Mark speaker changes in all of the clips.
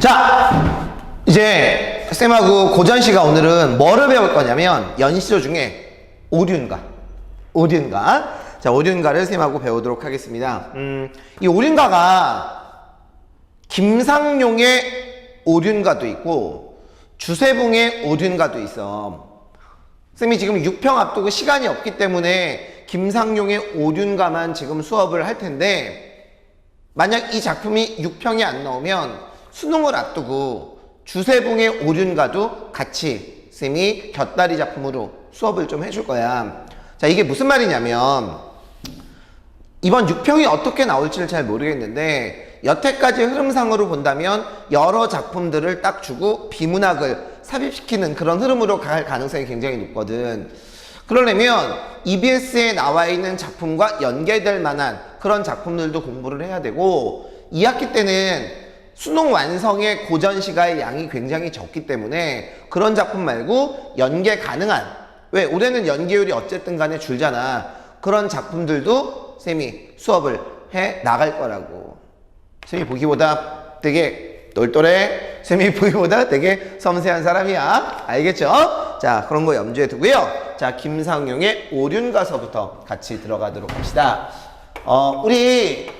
Speaker 1: 자, 이제 쌤하고 고전 씨가 오늘은 뭐를 배울 거냐면 연시조 중에 오륜가, 오륜가. 자, 오륜가를 쌤하고 배우도록 하겠습니다. 음, 이 오륜가가 김상용의 오륜가도 있고 주세붕의 오륜가도 있어. 쌤이 지금 6평 앞두고 시간이 없기 때문에 김상용의 오륜가만 지금 수업을 할 텐데 만약 이 작품이 6평이 안 나오면 수능을 앞두고 주세붕의 오륜가도 같이 쌤이 곁다리 작품으로 수업을 좀 해줄 거야. 자, 이게 무슨 말이냐면 이번 6평이 어떻게 나올지를 잘 모르겠는데 여태까지 흐름상으로 본다면 여러 작품들을 딱 주고 비문학을 삽입시키는 그런 흐름으로 갈 가능성이 굉장히 높거든. 그러려면 EBS에 나와 있는 작품과 연계될 만한 그런 작품들도 공부를 해야 되고 2학기 때는 수능 완성의 고전 시가의 양이 굉장히 적기 때문에 그런 작품 말고 연계 가능한 왜 올해는 연계율이 어쨌든 간에 줄잖아. 그런 작품들도 쌤이 수업을 해 나갈 거라고. 쌤이 보기보다 되게 똘똘해. 쌤이 보기보다 되게 섬세한 사람이야. 알겠죠? 자 그런 거 염두에 두고요. 자 김상용의 오륜가서부터 같이 들어가도록 합시다. 어 우리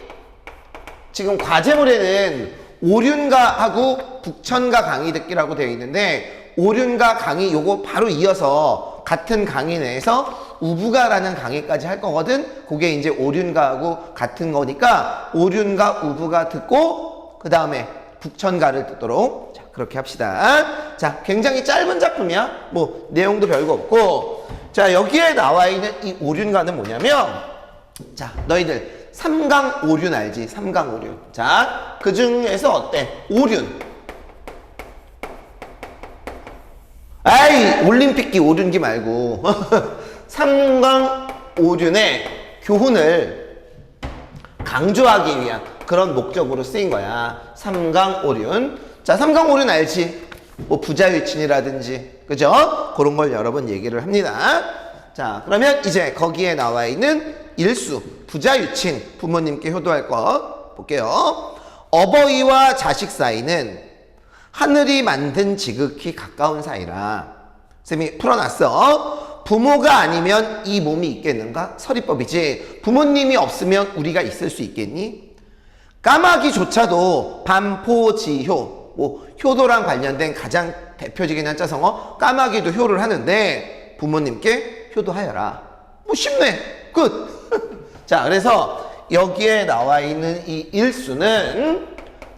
Speaker 1: 지금 과제물에는 오륜가하고 북천가 강의 듣기라고 되어 있는데 오륜가 강의 요거 바로 이어서 같은 강의 내에서 우부가라는 강의까지 할 거거든. 그게 이제 오륜가하고 같은 거니까 오륜가 우부가 듣고 그 다음에 북천가를 듣도록 자 그렇게 합시다. 자 굉장히 짧은 작품이야. 뭐 내용도 별거 없고 자 여기에 나와 있는 이 오륜가는 뭐냐면 자 너희들 삼강 오륜 알지? 삼강 오륜. 자, 그 중에서 어때? 오륜. 아이, 올림픽기 오륜기 말고. 삼강 오륜의 교훈을 강조하기 위한 그런 목적으로 쓰인 거야. 삼강 오륜. 자, 삼강 오륜 알지? 뭐 부자유친이라든지, 그죠? 그런 걸 여러 번 얘기를 합니다. 자, 그러면 이제 거기에 나와 있는 일수, 부자 유친, 부모님께 효도할 거 볼게요. 어버이와 자식 사이는 하늘이 만든 지극히 가까운 사이라. 쌤이 풀어놨어. 부모가 아니면 이 몸이 있겠는가? 서리법이지. 부모님이 없으면 우리가 있을 수 있겠니? 까마귀조차도 반포지효, 뭐 효도랑 관련된 가장 대표적인 한자성어 까마귀도 효를 하는데 부모님께 효도하여라. 뭐 쉽네. 끝. 자, 그래서 여기에 나와 있는 이 일수는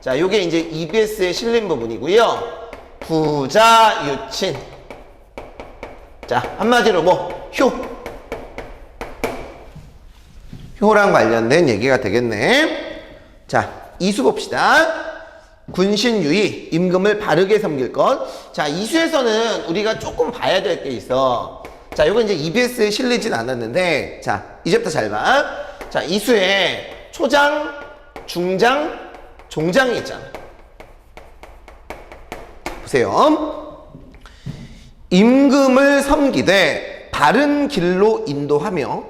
Speaker 1: 자, 요게 이제 EBS에 실린 부분이고요. 부자 유친. 자, 한마디로 뭐 효. 효랑 관련된 얘기가 되겠네. 자, 이수 봅시다. 군신유의, 임금을 바르게 섬길 것. 자, 이수에서는 우리가 조금 봐야 될 게 있어. 자, 이거 이제 EBS에 실리진 않았는데, 자, 이제부터 잘 봐. 자, 이수에 초장, 중장, 종장이 있잖아. 보세요. 임금을 섬기되 바른 길로 인도하며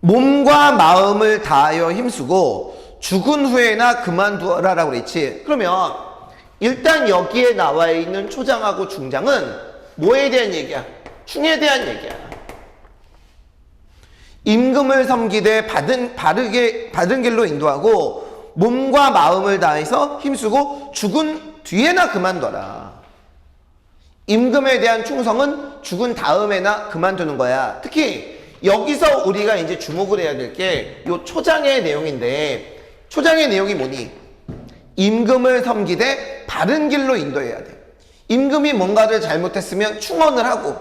Speaker 1: 몸과 마음을 다하여 힘쓰고 죽은 후에나 그만두어라 라고 그랬지. 그러면 일단 여기에 나와 있는 초장하고 중장은 뭐에 대한 얘기야? 충에 대한 얘기야. 임금을 섬기되 받은 바르게 받은 길로 인도하고 몸과 마음을 다해서 힘쓰고 죽은 뒤에나 그만둬라. 임금에 대한 충성은 죽은 다음에나 그만두는 거야. 특히 여기서 우리가 이제 주목을 해야 될 게 요 초장의 내용인데 초장의 내용이 뭐니? 임금을 섬기되 바른 길로 인도해야 돼. 임금이 뭔가를 잘못했으면 충언을 하고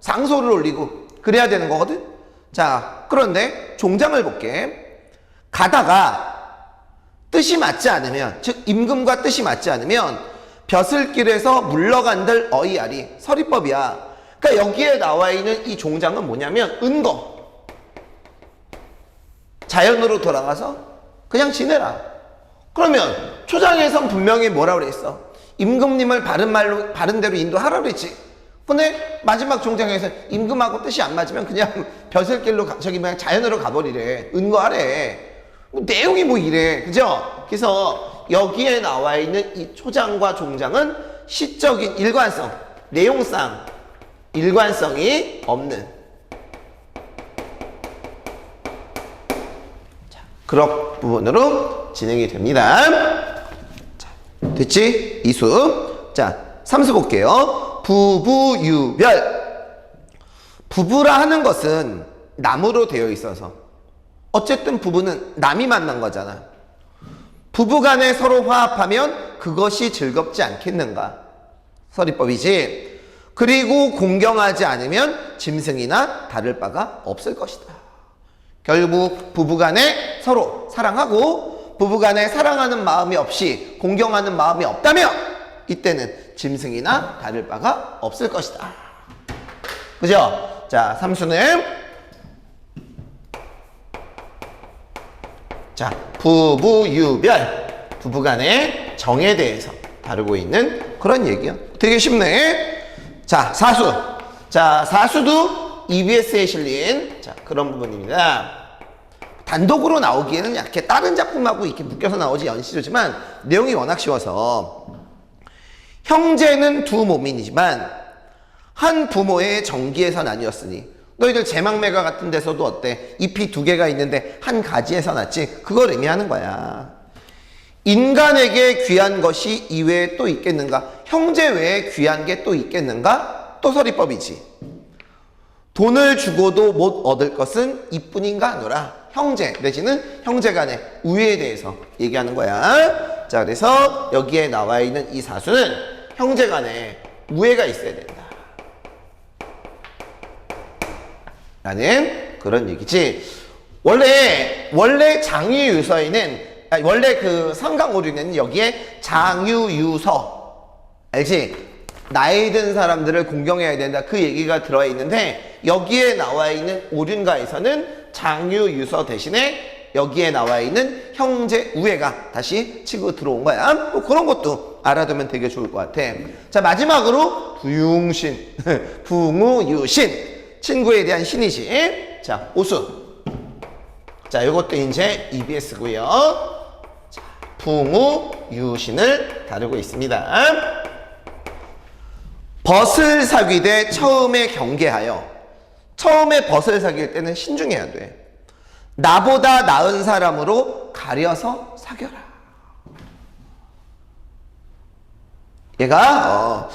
Speaker 1: 상소를 올리고 그래야 되는 거거든. 자, 그런데 종장을 볼게. 가다가 뜻이 맞지 않으면, 즉 임금과 뜻이 맞지 않으면 벼슬길에서 물러간들 어이아리 서리법이야. 그러니까 여기에 나와 있는 이 종장은 뭐냐면 은거. 자연으로 돌아가서 그냥 지내라. 그러면 초장에선 분명히 뭐라고 그랬어? 임금님을 바른 말로 바른 대로 인도하라 그랬지. 근데 마지막 종장에서 임금하고 뜻이 안 맞으면 그냥 벼슬길로 가, 저기 그냥 자연으로 가버리래. 은거하래. 뭐 내용이 뭐 이래. 그죠? 그래서 여기에 나와 있는 이 초장과 종장은 시적인 일관성, 내용상 일관성이 없는 자, 그런 부분으로 진행이 됩니다. 자, 됐지? 이수. 자, 삼수 볼게요. 부부유별. 부부라 하는 것은 남으로 되어 있어서 어쨌든 부부는 남이 만난 거잖아. 부부 간에 서로 화합하면 그것이 즐겁지 않겠는가? 서리법이지. 그리고 공경하지 않으면 짐승이나 다를 바가 없을 것이다. 결국 부부 간에 서로 사랑하고 부부간에 사랑하는 마음이 없이 공경하는 마음이 없다면 이때는 짐승이나 다를 바가 없을 것이다. 그죠? 자, 삼수는 자, 부부유별 부부간의 정에 대해서 다루고 있는 그런 얘기야. 되게 쉽네. 자, 사수. 자, 사수도 EBS에 실린 자, 그런 부분입니다. 단독으로 나오기에는 이렇게 다른 작품하고 이렇게 묶여서 나오지 연시조지만 내용이 워낙 쉬워서 형제는 두 몸이지만 한 부모의 정기에서 나뉘었으니 너희들 제망매가 같은 데서도 어때? 잎이 두 개가 있는데 한 가지에서 났지? 그걸 의미하는 거야. 인간에게 귀한 것이 이외에 또 있겠는가? 형제 외에 귀한 게 또 있겠는가? 또 서리법이지. 돈을 주고도 못 얻을 것은 이뿐인가 하노라. 형제 내지는 형제 간의 우애에 대해서 얘기하는 거야. 자, 그래서 여기에 나와 있는 이 사수는 형제 간의 우애가 있어야 된다. 라는 그런 얘기지. 원래, 원래 장유유서에는, 아니, 원래 그 성강오류는 여기에 장유유서, 알지? 나이 든 사람들을 공경해야 된다. 그 얘기가 들어와 있는데, 여기에 나와 있는 오륜가에서는 장유 유서 대신에 여기에 나와 있는 형제 우애가 다시 치고 들어온 거야. 뭐 그런 것도 알아두면 되게 좋을 것 같아. 자, 마지막으로 부융신, 붕우유신. 친구에 대한 신이지. 자, 오수. 자, 이것도 이제 EBS고요. 자, 붕우 유신을 다루고 있습니다. 벗을 사귀되 처음에 경계하여 처음에 벗을 사귈 때는 신중해야 돼. 나보다 나은 사람으로 가려서 사겨라. 얘가 어,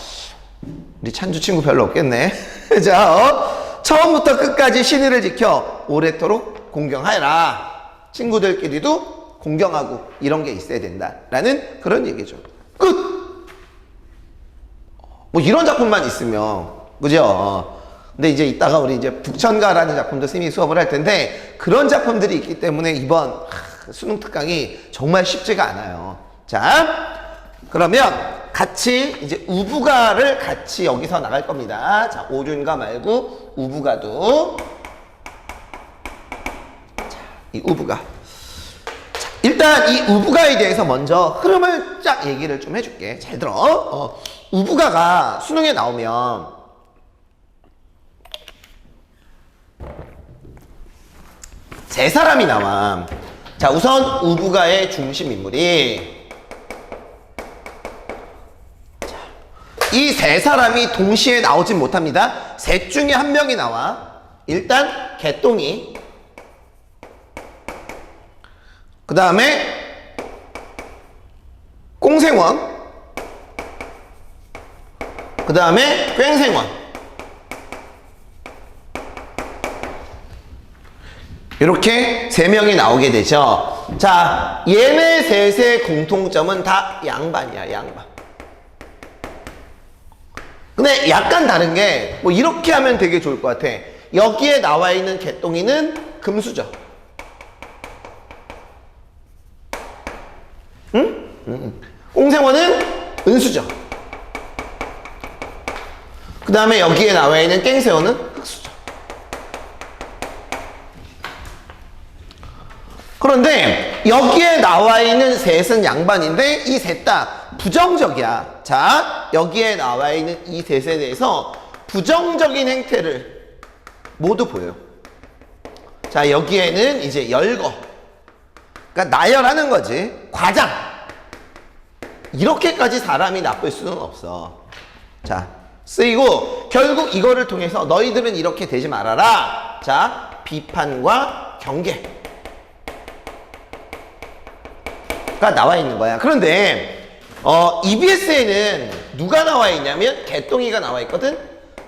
Speaker 1: 우리 찬주 친구 별로 없겠네. 자, 어, 처음부터 끝까지 신의를 지켜 오래도록 공경하여라. 친구들끼리도 공경하고 이런 게 있어야 된다라는 그런 얘기죠. 끝. 뭐 이런 작품만 있으면 그죠? 근데 이제 이따가 우리 이제 북천가라는 작품도 스님이 수업을 할 텐데 그런 작품들이 있기 때문에 이번 하, 수능 특강이 정말 쉽지가 않아요. 자, 그러면 같이 이제 우부가를 같이 여기서 나갈 겁니다. 자, 오륜가 말고 우부가도 자, 이 우부가 자, 일단 이 우부가에 대해서 먼저 흐름을 쫙 얘기를 좀 해줄게. 잘 들어. 어, 우부가가 수능에 나오면 세 사람이 나와. 자, 우선 우부가의 중심 인물이 이 세 사람이 동시에 나오진 못합니다. 셋 중에 한 명이 나와. 일단 개똥이. 그 다음에 꽁생원. 그 다음에 꽹생원. 이렇게 세 명이 나오게 되죠. 자, 얘네 셋의 공통점은 다 양반이야, 양반. 근데 약간 다른 게, 뭐 이렇게 하면 되게 좋을 것 같아. 여기에 나와 있는 개똥이는 금수저. 응? 응. 꽁생원은 은수저. 그 다음에 여기에 나와 있는 깽새우는 흑수저. 그런데 여기에 나와 있는 셋은 양반인데 이 셋 다 부정적이야. 자, 여기에 나와 있는 이 셋에 대해서 부정적인 행태를 모두 보여요. 자, 여기에는 이제 열거. 그러니까 나열하는 거지. 과장. 이렇게까지 사람이 나쁠 수는 없어. 자, 쓰이고 결국 이거를 통해서 너희들은 이렇게 되지 말아라. 자, 비판과 경계. 가 나와 있는 거야. 그런데 어, EBS에는 누가 나와 있냐면 개똥이가 나와 있거든.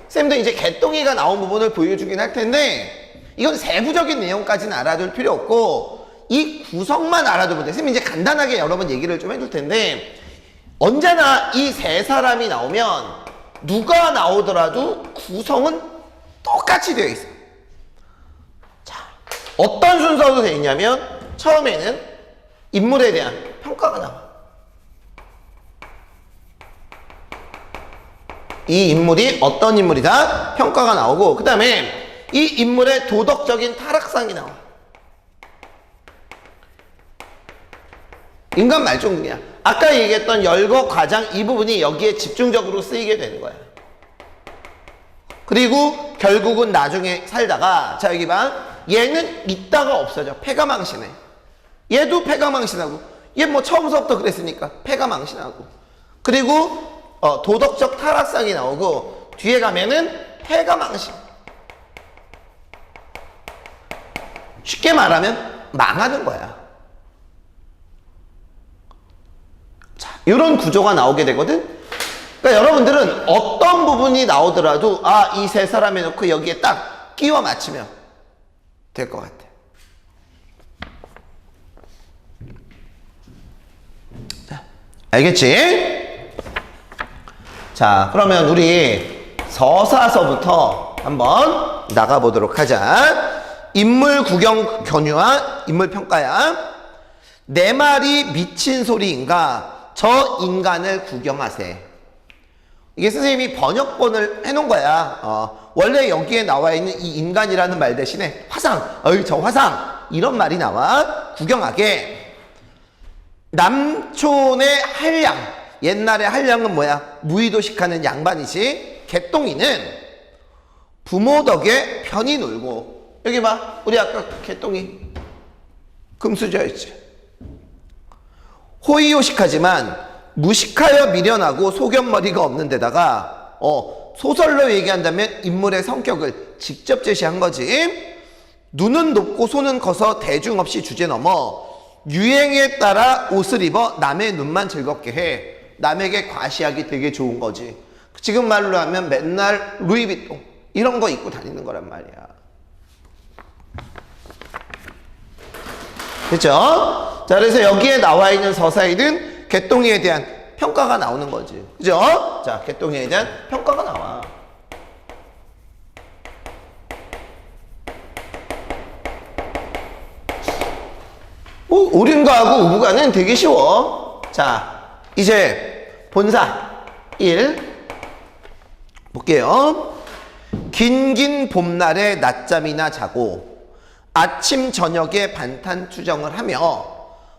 Speaker 1: 쌤도 이제 개똥이가 나온 부분을 보여주긴 할 텐데 이건 세부적인 내용까지는 알아둘 필요 없고 이 구성만 알아두면 돼. 쌤이 이제 간단하게 여러 번 얘기를 좀 해줄 텐데 언제나 이 세 사람이 나오면 누가 나오더라도 구성은 똑같이 되어 있어. 자, 어떤 순서로 되어 있냐면 처음에는 인물에 대한 평가가 나와. 이 인물이 어떤 인물이다? 평가가 나오고 그 다음에 이 인물의 도덕적인 타락상이 나와. 인간 말종이야. 아까 얘기했던 열거 과장 이 부분이 여기에 집중적으로 쓰이게 되는 거야. 그리고 결국은 나중에 살다가 자 여기 봐 얘는 있다가 없어져 폐가 망신해 얘도 폐가 망신하고 얘 뭐 처음서부터 그랬으니까 폐가 망신하고. 그리고 어, 도덕적 타락상이 나오고 뒤에 가면은 폐가 망신. 쉽게 말하면 망하는 거야. 자 이런 구조가 나오게 되거든? 그러니까 여러분들은 어떤 부분이 나오더라도 아 이 세 사람에 놓고 여기에 딱 끼워 맞추면 될 것 같아. 알겠지? 자, 그러면 우리 서사서부터 한번 나가보도록 하자. 인물 구경 견유와 인물 평가야. 내 말이 미친 소리인가? 저 인간을 구경하세. 이게 선생님이 번역본을 해놓은 거야. 어, 원래 여기에 나와 있는 이 인간이라는 말 대신에 화상, 어이 저 화상 이런 말이 나와. 구경하게. 남촌의 한량. 옛날에 한량은 뭐야? 무의도식하는 양반이지. 개똥이는 부모 덕에 편히 놀고. 여기 봐. 우리 아까 개똥이 금수저였지. 호의호식하지만 무식하여 미련하고 소견머리가 없는 데다가 어, 소설로 얘기한다면 인물의 성격을 직접 제시한 거지. 눈은 높고 손은 커서 대중 없이 주제 넘어 유행에 따라 옷을 입어 남의 눈만 즐겁게 해. 남에게 과시하기 되게 좋은 거지. 지금 말로 하면 맨날 루이비통 이런 거 입고 다니는 거란 말이야. 그죠? 자, 그래서 여기에 나와 있는 서사에는 개똥이에 대한 평가가 나오는 거지. 그죠? 자, 개똥이에 대한 평가가 나와. 뭐, 오륜가하고 우부가는 되게 쉬워. 자, 이제 본사 1 볼게요. 긴긴 봄날에 낮잠이나 자고 아침 저녁에 반탄 투정을 하며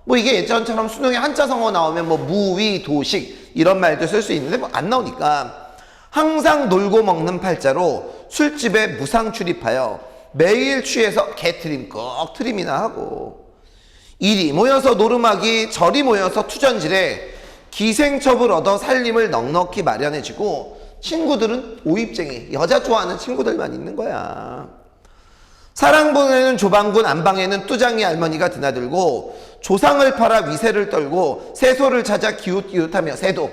Speaker 1: 뭐 이게 예전처럼 수능에 한자 성어 나오면 뭐 무위 도식 이런 말도 쓸 수 있는데 뭐 안 나오니까 항상 놀고 먹는 팔자로 술집에 무상 출입하여 매일 취해서 개 트림 꼭 트림이나 하고 이리 모여서 노름하기 저리 모여서 투전질에 기생첩을 얻어 살림을 넉넉히 마련해주고 친구들은 오입쟁이 여자 좋아하는 친구들만 있는 거야. 사랑봉에는 조방군 안방에는 뚜장이 할머니가 드나들고 조상을 팔아 위세를 떨고 세소를 찾아 기웃기웃하며 세도.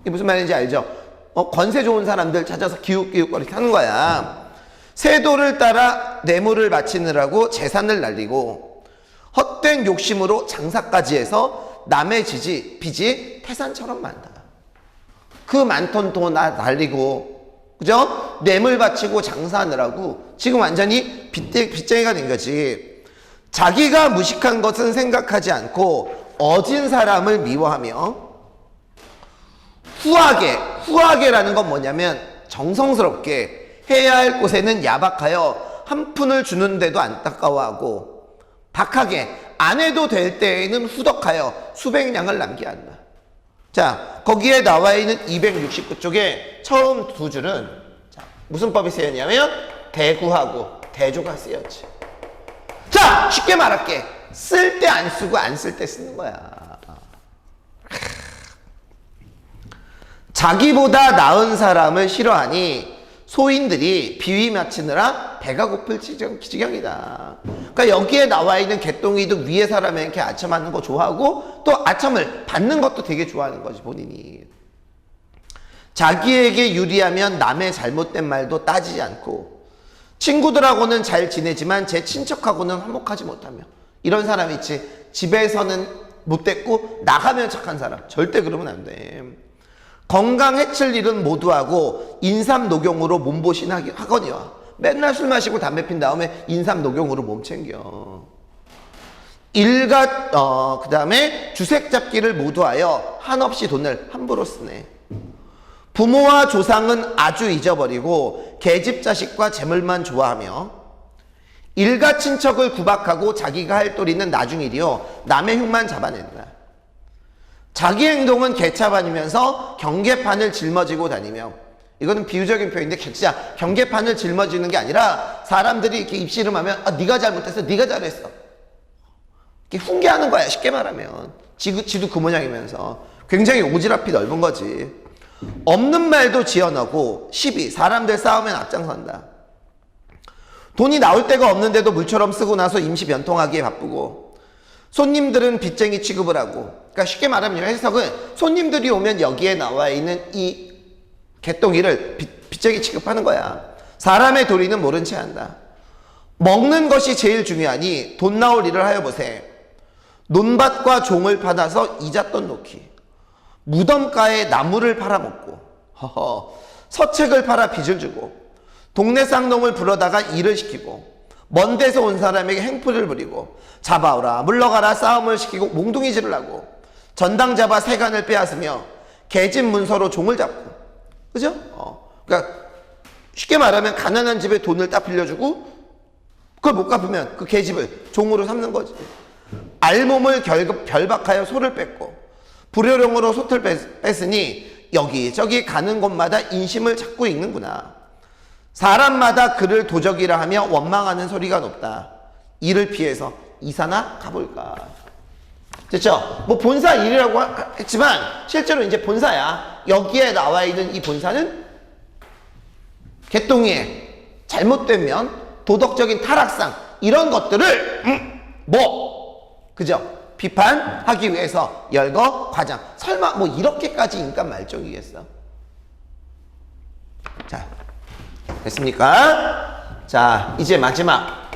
Speaker 1: 이게 무슨 말인지 알죠? 어, 권세 좋은 사람들 찾아서 기웃기웃거리 하는 거야. 세도를 따라 뇌물을 바치느라고 재산을 날리고 헛된 욕심으로 장사까지 해서 남의 지지 빚이 태산처럼 많다 그 많던 돈 나- 날리고 그죠? 뇌물 바치고 장사하느라고 지금 완전히 빚쟁이가 된 거지. 자기가 무식한 것은 생각하지 않고 어진 사람을 미워하며 후하게, 후하게라는 건 뭐냐면 정성스럽게 해야 할 곳에는 야박하여 한 푼을 주는데도 안타까워하고 박하게 안 해도 될 때에는 후덕하여 수백량을 남기한다. 자, 거기에 나와 있는 269쪽에 처음 두 줄은 자, 무슨 법이 쓰였냐면 대구하고 대조가 쓰였지. 자, 쉽게 말할게. 쓸 때 안 쓰고 안 쓸 때 쓰는 거야. 자기보다 나은 사람을 싫어하니 소인들이 비위 맞추느라 배가 고플 지경, 지경이다. 그러니까 여기에 나와 있는 개똥이도 위에 사람에게 아첨하는 거 좋아하고 또 아첨을 받는 것도 되게 좋아하는 거지 본인이. 자기에게 유리하면 남의 잘못된 말도 따지지 않고 친구들하고는 잘 지내지만 제 친척하고는 화목하지 못하며 이런 사람 있지 집에서는 못됐고 나가면 착한 사람 절대 그러면 안 돼. 건강 해칠 일은 모두 하고 인삼 녹용으로 몸보신 하거니와 맨날 술 마시고 담배 핀 다음에 인삼 녹용으로 몸 챙겨. 일가 어 그 다음에 주색 잡기를 모두하여 한없이 돈을 함부로 쓰네. 부모와 조상은 아주 잊어버리고 계집 자식과 재물만 좋아하며 일가 친척을 구박하고 자기가 할 도리는 나중일이요 남의 흉만 잡아낸다. 자기 행동은 개차반이면서 경계판을 짊어지고 다니며. 이거는 비유적인 표현인데 진짜 경계판을 짊어지는 게 아니라 사람들이 이렇게 입씨름하면 아 네가 잘못했어 네가 잘했어. 이렇게 훈계하는 거야 쉽게 말하면. 지구, 지도 그 모양이면서. 굉장히 오지랖이 넓은 거지. 없는 말도 지어넣고 시비 사람들 싸우면 앞장선다. 돈이 나올 데가 없는데도 물처럼 쓰고 나서 임시 변통하기에 바쁘고. 손님들은 빚쟁이 취급을 하고 그러니까 쉽게 말하면 해석은 손님들이 오면 여기에 나와 있는 이 개똥이를 빚, 빚쟁이 취급하는 거야. 사람의 도리는 모른 채 한다. 먹는 것이 제일 중요하니 돈 나올 일을 하여 보세. 논밭과 종을 받아서 이자 돈 놓기. 무덤가에 나무를 팔아먹고. 허허, 서책을 팔아 빚을 주고. 동네 쌍놈을 불러다가 일을 시키고. 먼 데서 온 사람에게 행포를 부리고. 잡아오라 물러가라 싸움을 시키고 몽둥이질을 하고 전당 잡아 세간을 빼앗으며 계집 문서로 종을 잡고 그죠? 어. 그러니까 쉽게 말하면 가난한 집에 돈을 딱 빌려주고 그걸 못 갚으면 그 계집을 종으로 삼는 거지 알몸을 결, 결박하여 소를 뺐고 불효령으로 소틀 뺐, 뺐으니 여기저기 가는 곳마다 인심을 찾고 있는구나 사람마다 그를 도적이라 하며 원망하는 소리가 높다. 이를 피해서 이사나 가볼까. 됐죠? 뭐 본사 일이라고 하- 했지만 실제로 이제 본사야. 여기에 나와 있는 이 본사는 개똥이의 잘못된 면, 도덕적인 타락상 이런 것들을 음, 뭐 그죠? 비판하기 위해서 열거 과장. 설마 뭐 이렇게까지 인간 말종이겠어? 자, 됐습니까? 자, 이제 마지막.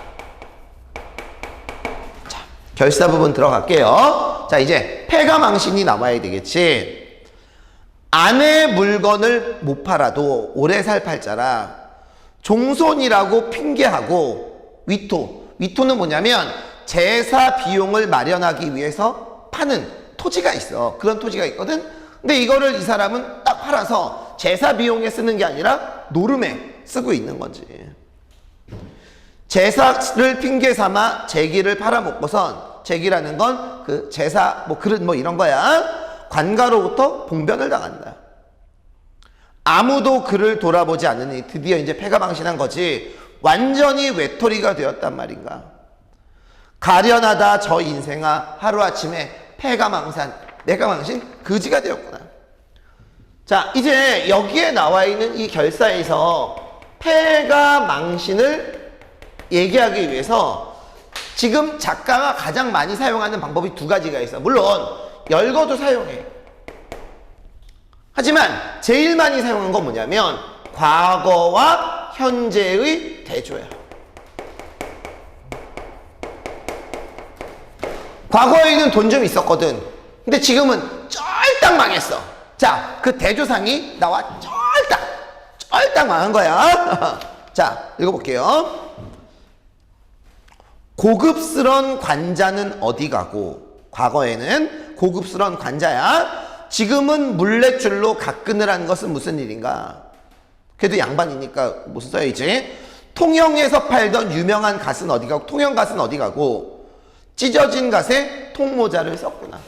Speaker 1: 자, 결사 부분 들어갈게요. 자, 이제 폐가 망신이 나와야 되겠지. 아내 물건을 못 팔아도 오래 살 팔자라 종손이라고 핑계하고 위토. 위토는 뭐냐면 제사 비용을 마련하기 위해서 파는 토지가 있어. 그런 토지가 있거든. 근데 이거를 이 사람은 딱 팔아서 제사 비용에 쓰는 게 아니라 노름에 쓰고 있는 거지. 제사를 핑계 삼아 제기를 팔아먹고선 제기라는 건 그 제사 뭐 그릇 뭐 이런 거야. 관가로부터 봉변을 당한다. 아무도 그를 돌아보지 않으니 드디어 이제 폐가 망신한 거지. 완전히 외톨이가 되었단 말인가. 가련하다 저 인생아 하루아침에 폐가 망산 내가 망신 그지가 되었구나. 자, 이제 여기에 나와 있는 이 결사에서 폐가 망신을 얘기하기 위해서 지금 작가가 가장 많이 사용하는 방법이 두 가지가 있어. 물론 열거도 사용해. 하지만 제일 많이 사용한 건 뭐냐면 과거와 현재의 대조야. 과거에는 돈 좀 있었거든. 근데 지금은 쩔딱 망했어. 자, 그 대조상이 나와 쩔딱, 쩔딱 망한 거야. 자, 읽어볼게요. 고급스런 관자는 어디 가고, 과거에는 고급스런 관자야. 지금은 물레줄로 가끈을 한 것은 무슨 일인가? 그래도 양반이니까 무슨 써야지. 통영에서 팔던 유명한 갓은 어디 가고, 통영 갓은 어디 가고, 찢어진 갓에 통모자를 썼구나.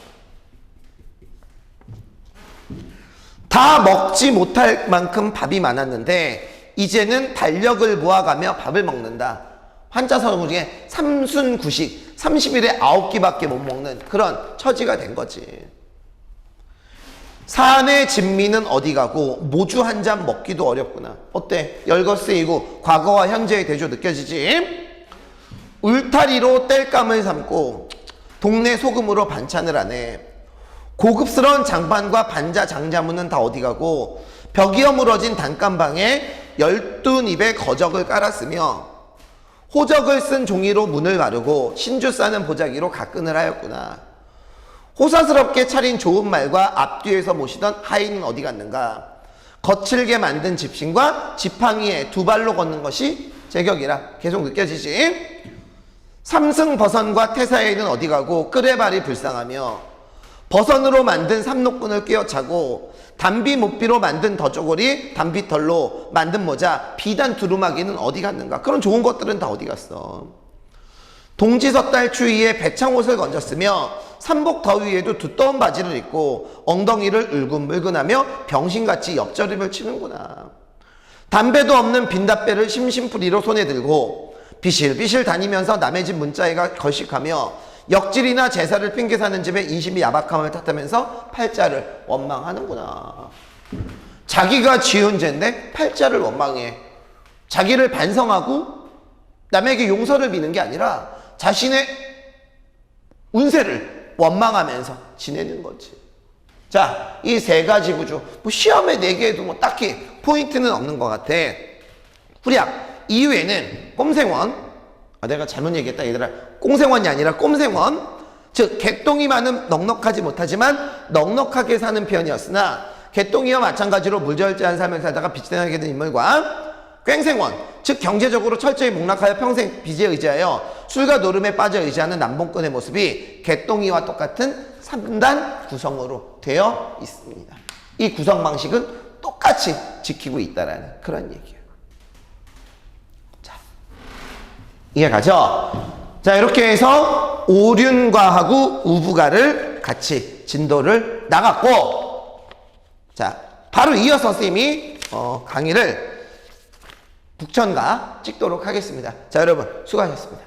Speaker 1: 다 먹지 못할 만큼 밥이 많았는데 이제는 달력을 모아가며 밥을 먹는다. 환자성 중에 삼순 구식 30일에 9끼밖에 못 먹는 그런 처지가 된 거지. 산의 진미는 어디 가고 모주 한 잔 먹기도 어렵구나. 어때? 열거 쓰이고 과거와 현재의 대조 느껴지지? 울타리로 땔감을 삼고 동네 소금으로 반찬을 하네. 고급스러운 장반과 반자 장자문은 다 어디 가고 벽이 어무러진 단칸방에 열두 입의 거적을 깔았으며 호적을 쓴 종이로 문을 가르고 신주 싸는 보자기로 가끈을 하였구나. 호사스럽게 차린 좋은 말과 앞뒤에서 모시던 하인은 어디 갔는가? 거칠게 만든 집신과 지팡이에 두 발로 걷는 것이 제격이라 계속 느껴지지? 삼승 버선과 태사에는 어디 가고 끄레발이 불쌍하며 버선으로 만든 삼록군을 꿰어차고 담비 못비로 만든 더조골이 담비털로 만든 모자 비단 두루마기는 어디 갔는가? 그런 좋은 것들은 다 어디 갔어? 동지섣달 추위에 배창옷을 건졌으며 삼복 더위에도 두꺼운 바지를 입고 엉덩이를 울근불근하며 병신같이 옆저림을 치는구나. 담배도 없는 빈답배를 심심풀이로 손에 들고 비실비실 다니면서 남의 집 문자에가 걸식하며 역질이나 제사를 핑계 사는 집에 인심이 야박함을 탓하면서 팔자를 원망하는구나. 자기가 지은 죄인데 팔자를 원망해. 자기를 반성하고 남에게 용서를 비는 게 아니라 자신의 운세를 원망하면서 지내는 거지. 자, 이 세 가지 구조. 뭐 시험에 내기에도 뭐 딱히 포인트는 없는 것 같아. 후략. 이후에는 꼼생원. 아, 내가 잘못 얘기했다, 얘들아. 꽁생원이 아니라 꼼생원. 즉, 개똥이만은 넉넉하지 못하지만 넉넉하게 사는 편이었으나 개똥이와 마찬가지로 물절제한 삶을 살다가 빛이 나게 된 인물과 꽹생원, 즉 경제적으로 철저히 목락하여 평생 빚에 의지하여 술과 노름에 빠져 의지하는 남봉꾼의 모습이 개똥이와 똑같은 3단 구성으로 되어 있습니다. 이 구성 방식은 똑같이 지키고 있다라는 그런 얘기예요. 자, 이해가죠? 자, 이렇게 해서 오륜과하고 우부가를 같이 진도를 나갔고, 자, 바로 이어서 선생님이 어, 강의를 북천가 찍도록 하겠습니다. 자, 여러분, 수고하셨습니다.